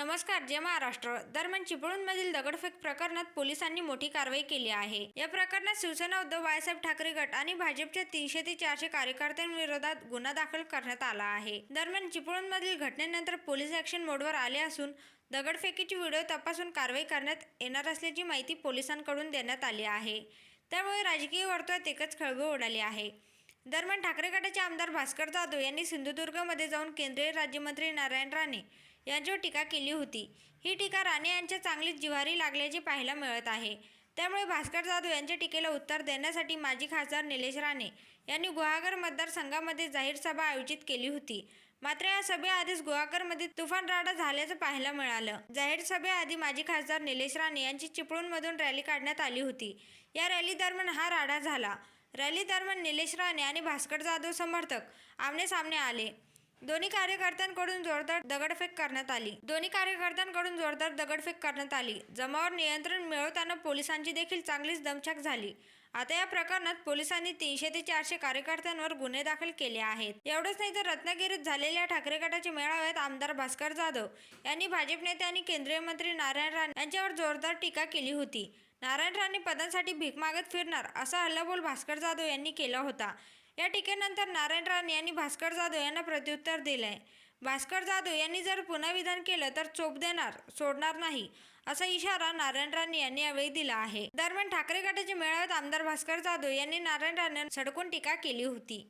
नमस्कार जय महाराष्ट्र. दरम्यान चिपळूणमधील दगडफेक प्रकरणात पोलिसांनी मोठी कारवाई केली आहे. या प्रकरणात शिवसेना उद्धव बाळासाहेब ठाकरे गट आणि भाजपच्या तीनशे ते चारशे कार्यकर्त्यांविरोधात गुन्हा दाखल करण्यात आला आहे. दरम्यान चिपळूणमधील घटनेनंतर पोलीस ॲक्शन मोडवर आले असून दगडफेकीची व्हिडिओ तपासून कारवाई करण्यात येणार असल्याची माहिती पोलिसांकडून देण्यात आली आहे. त्यामुळे राजकीय वर्तुळात एकच खळबळ उडाली आहे. दरम्यान ठाकरे गटाचे आमदार भास्कर जाधव यांनी सिंधुदुर्गमध्ये जाऊन केंद्रीय राज्यमंत्री नारायण राणे यांच्यावर टीका केली होती ही टीका राणे यांच्या चांगलीच जिव्हारी लागल्याचे पाहायला मिळत आहे. त्यामुळे भास्कर जाधव यांच्या टीकेला उत्तर देण्यासाठी माजी खासदार निलेश राणे यांनी गुहागर मतदारसंघामध्ये जाहीर सभा आयोजित केली होती. मात्र या सभेआधीच गुहागरमध्ये तुफान राडा झाल्याचं पाहायला मिळालं. जाहीर सभेआधी माजी खासदार निलेश राणे यांची चिपळूणमधून रॅली काढण्यात आली होती. या रॅली दरम्यान हा राडा झाला. रॅली दरम्यान निलेश राणे आणि भास्कर जाधव समर्थक आमने सामने आले. दोन्ही कार्यकर्त्यांकडून जोरदार दगडफेक करण्यात आली. दोन्ही कार्यकर्त्यांकडून जोरदार दगडफेक करण्यात आली. जमावर नियंत्रण मिळवताना पोलिसांची देखील चांगलीच दमछाक झाली. आता या प्रकरणात पोलिसांनी तीनशे ते चारशे कार्यकर्त्यांवर गुन्हे दाखल केले आहेत. एवढंच नाही तर रत्नागिरीत झालेल्या ठाकरे गटाच्या मेळाव्यात आमदार भास्कर जाधव यांनी भाजप नेते आणि केंद्रीय मंत्री नारायण राणे यांच्यावर जोरदार टीका केली होती. नारायण राणे पदांसाठी भीक मागत फिरणार असा हल्लाबोल भास्कर जाधव यांनी केला होता. या टीकेनंतर नारायण राणे यांनी भास्कर जाधव यांना प्रत्युत्तर दिलंय. भास्कर जाधव यांनी जर पुन्हा विधान केलं तर चोप देणार सोडणार नाही असा इशारा नारायण राणे यांनी यावेळी दिला आहे. दरम्यान ठाकरे गटाच्या मेळाव्यात आमदार भास्कर जाधव यांनी नारायण राणे सडकून टीका केली होती.